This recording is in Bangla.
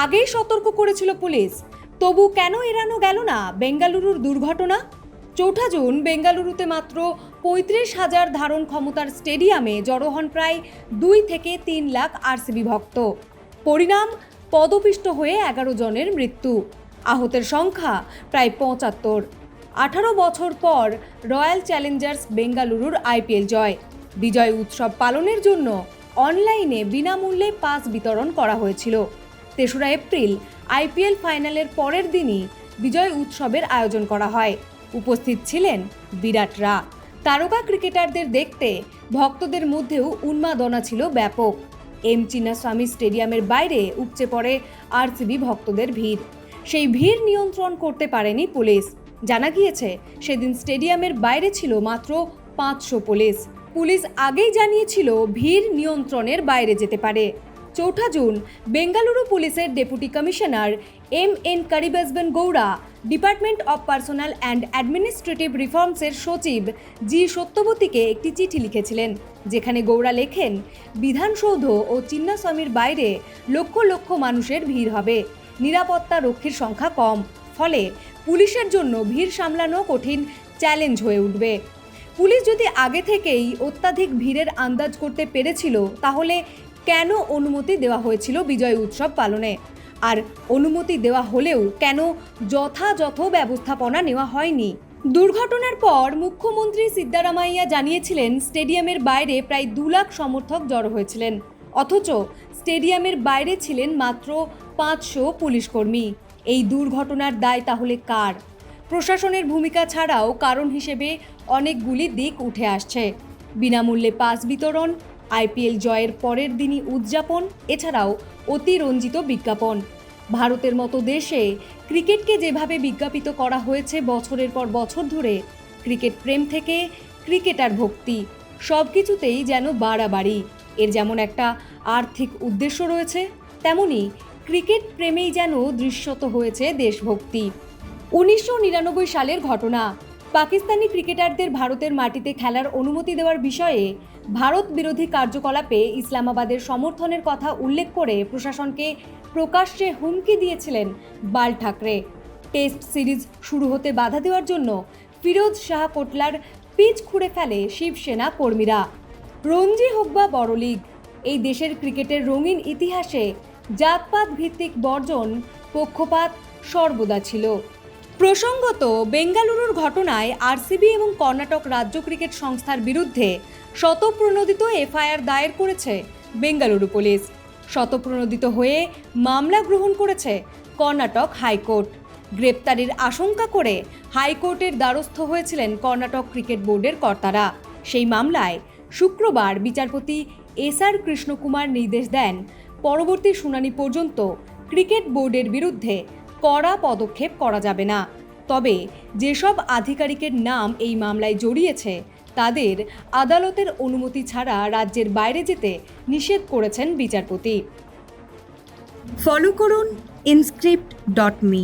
আগেই সতর্ক করেছিল পুলিশ। তবু কেন এড়ানো গেল না বেঙ্গালুরুর দুর্ঘটনা? চৌঠা জুন, বেঙ্গালুরুতে মাত্র পঁয়ত্রিশ হাজার ধারণ ক্ষমতার স্টেডিয়ামে জড়ো হন প্রায় দুই থেকে তিন লাখ আরসিবি ভক্ত। পরিণাম, পদপিষ্ট হয়ে এগারো জনের মৃত্যু। আহতের সংখ্যা প্রায় পঁচাত্তর। আঠারো বছর পর রয়্যাল চ্যালেঞ্জার্স বেঙ্গালুরুর আইপিএল জয়। বিজয় উৎসব পালনের জন্য অনলাইনে বিনামূল্যে পাস বিতরণ করা হয়েছিল। তেসরা এপ্রিল আইপিএল ফাইনালের পরের দিনই বিজয় উৎসবের আয়োজন করা হয়। উপস্থিত ছিলেন বিরাটরা। তারকা ক্রিকেটারদের দেখতে ভক্তদের মধ্যেও উন্মাদনা ছিল ব্যাপক। এম চিন্নাস্বামী স্টেডিয়ামের বাইরে উপচে পড়ে আরসিবি ভক্তদের ভিড়। সেই ভিড় নিয়ন্ত্রণ করতে পারেনি পুলিশ। জানা গিয়েছে, সেদিন স্টেডিয়ামের বাইরে ছিল মাত্র পাঁচশো পুলিশ। পুলিশ আগেই জানিয়েছিল ভিড় নিয়ন্ত্রণের বাইরে যেতে পারে। চৌঠা জুন, বেঙ্গালুরু পুলিশের deputy commissioner M N Karibasavana Gowda, department of personnel and administrative রিফর্মসের সচিব জি সত্যবতীকে একটি চিঠি লিখেছিলেন, যেখানে গৌড়া লেখেন বিধানসৌধ ও চিন্নাস্বামীর বাইরে লক্ষ লক্ষ মানুষের ভিড় হবে, নিরাপত্তা রক্ষীর সংখ্যা কম, ফলে পুলিশের জন্য ভিড় সামলানো কঠিন চ্যালেঞ্জ হয়ে উঠবে। পুলিশ যদি আগে থেকেই অত্যাধিক ভিড়ের আন্দাজ করতে পেরেছিল, তাহলে কেন অনুমতি দেওয়া হয়েছিল বিজয় উৎসব পালনে? আর অনুমতি দেওয়া হলেও কেন যথাযথ ব্যবস্থাপনা নেওয়া হয়নি? দুর্ঘটনার পর মুখ্যমন্ত্রী সিদ্দারামাইয়া জানিয়েছিলেন, স্টেডিয়ামের বাইরে প্রায় দু লাখ সমর্থক জড়ো হয়েছিলেন। অথচ স্টেডিয়ামের বাইরে ছিলেন মাত্র পাঁচশো পুলিশকর্মী। এই দুর্ঘটনার দায় তাহলে কার? প্রশাসনের ভূমিকা ছাড়াও কারণ হিসেবে অনেকগুলি দিক উঠে আসছে। বিনামূল্যে পাস বিতরণ আইপিএল জয়ের পরের দিনই উদযাপন, এছাড়াও অতিরঞ্জিত বিজ্ঞাপন। ভারতের মতো দেশে ক্রিকেটকে যেভাবে বিজ্ঞাপিত করা হয়েছে বছরের পর বছর ধরে, ক্রিকেট প্রেম থেকে ক্রিকেটার ভক্তি সব কিছুতেই যেন বাড়াবাড়ি। এর যেমন একটা আর্থিক উদ্দেশ্য রয়েছে, তেমনি ক্রিকেট প্রেমেই যেন দৃশ্যত হয়েছে দেশভক্তি। উনিশশো নিরানব্বই সালের ঘটনা পাকিস্তানি ক্রিকেটারদের ভারতের মাটিতে খেলার অনুমতি দেওয়ার বিষয়ে ভারত বিরোধী কার্যকলাপে ইসলামাবাদের সমর্থনের কথা উল্লেখ করে প্রশাসনকে প্রকাশ্যে হুমকি দিয়েছিলেন বাল ঠাকরে। টেস্ট সিরিজ শুরু হতে বাধা দেওয়ার জন্য ফিরোজ শাহ কোটলার পিচ খুঁড়ে ফেলে শিবসেনা কর্মীরা। রঞ্জি হোক বা বড় লিগ, এই দেশের ক্রিকেটের রঙিন ইতিহাসে জাতপাত ভিত্তিক বর্জন পক্ষপাত সর্বদা ছিল। প্রসঙ্গত, বেঙ্গালুরুর ঘটনায় আরসিবি এবং কর্ণাটক রাজ্য ক্রিকেট সংস্থার বিরুদ্ধে শতপ্রণোদিত এফআইআর দায়ের করেছে বেঙ্গালুরু পুলিশ। শতপ্রণোদিত হয়ে মামলা গ্রহণ করেছে কর্ণাটক হাইকোর্ট। গ্রেপ্তারির আশঙ্কা করে হাইকোর্টের দ্বারস্থ হয়েছিলেন কর্ণাটক ক্রিকেট বোর্ডের কর্তারা। সেই মামলায় শুক্রবার বিচারপতি এস আর কৃষ্ণকুমার নির্দেশ দেন, পরবর্তী শুনানি পর্যন্ত ক্রিকেট বোর্ডের বিরুদ্ধে কড়া পদক্ষেপ করা যাবে না। তবে যেসব আধিকারিকের নাম এই মামলায় জড়িয়েছে, তাদের আদালতের অনুমতি ছাড়া রাজ্যের বাইরে যেতে নিষেধ করেছেন বিচারপতি। ফলো করুন ইনস্ক্রিপ্ট ডট মি